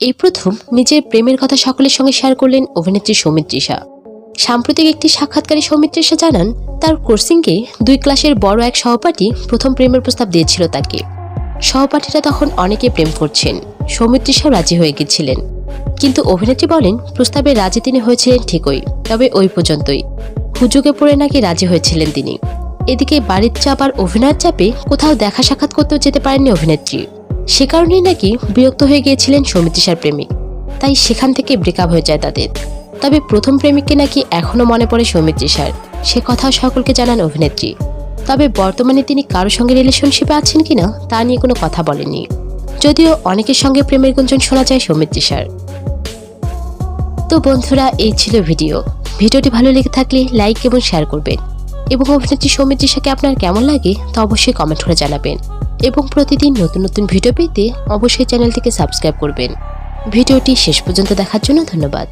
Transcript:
এই প্রথম নিজের প্রেমের কথা সকলের সঙ্গে শেয়ার করলেন অভিনেত্রী সৌমিত্রিষা সাম্প্রতিক একটি সাক্ষাৎকারে সৌমিত্রিষা জানান, তার কোর্সিংকে দুই ক্লাসের বড় এক সহপাঠী প্রথম প্রেমের প্রস্তাব দিয়েছিল তাকে। সহপাঠীরা তখন অনেকে প্রেম করছেন। সৌমিত্রিষাও রাজি হয়ে গেছিলেন। কিন্তু অভিনেত্রী বলেন, প্রস্তাবে রাজি তিনি হয়েছিলেন ঠিকই, তবে ওই পর্যন্তই। হুজুগে পড়ে নাকি রাজি হয়েছিলেন তিনি। এদিকে বাড়ির চাপ আর অভিনয়ের চাপে কোথাও দেখা সাক্ষাৎ করতেও যেতে পারেননি অভিনেত্রী। সে কারণেই নাকি বিরক্ত হয়ে গিয়েছিলেন সৌমিত্রিষার প্রেমিক। তাই সেখান থেকে ব্রেকআপ হয়ে যায় তাদের। তবে প্রথম প্রেমিককে নাকি এখনও মনে পড়ে সৌমিত্রিষার সে কথাও সকলকে জানান অভিনেত্রী। তবে বর্তমানে তিনি কারোর সঙ্গে রিলেশনশিপে আছেন কিনা, তা নিয়ে কোনো কথা বলেননি। যদিও অনেকের সঙ্গে প্রেমের গুঞ্জন শোনা যায় সৌমিত্রিষার তো বন্ধুরা, এই ছিল ভিডিও। ভিডিওটি ভালো লেগে থাকলে লাইক এবং শেয়ার করবেন। এবং অভিনেত্রী সৌমিত্রিষাকে আপনার কেমন লাগে তা অবশ্যই কমেন্ট করে জানাবেন। এবং প্রতিদিন নতুন নতুন ভিডিও পেতে অবশ্যই চ্যানেলটিকে সাবস্ক্রাইব করবেন। ভিডিওটি শেষ পর্যন্ত দেখার জন্য ধন্যবাদ।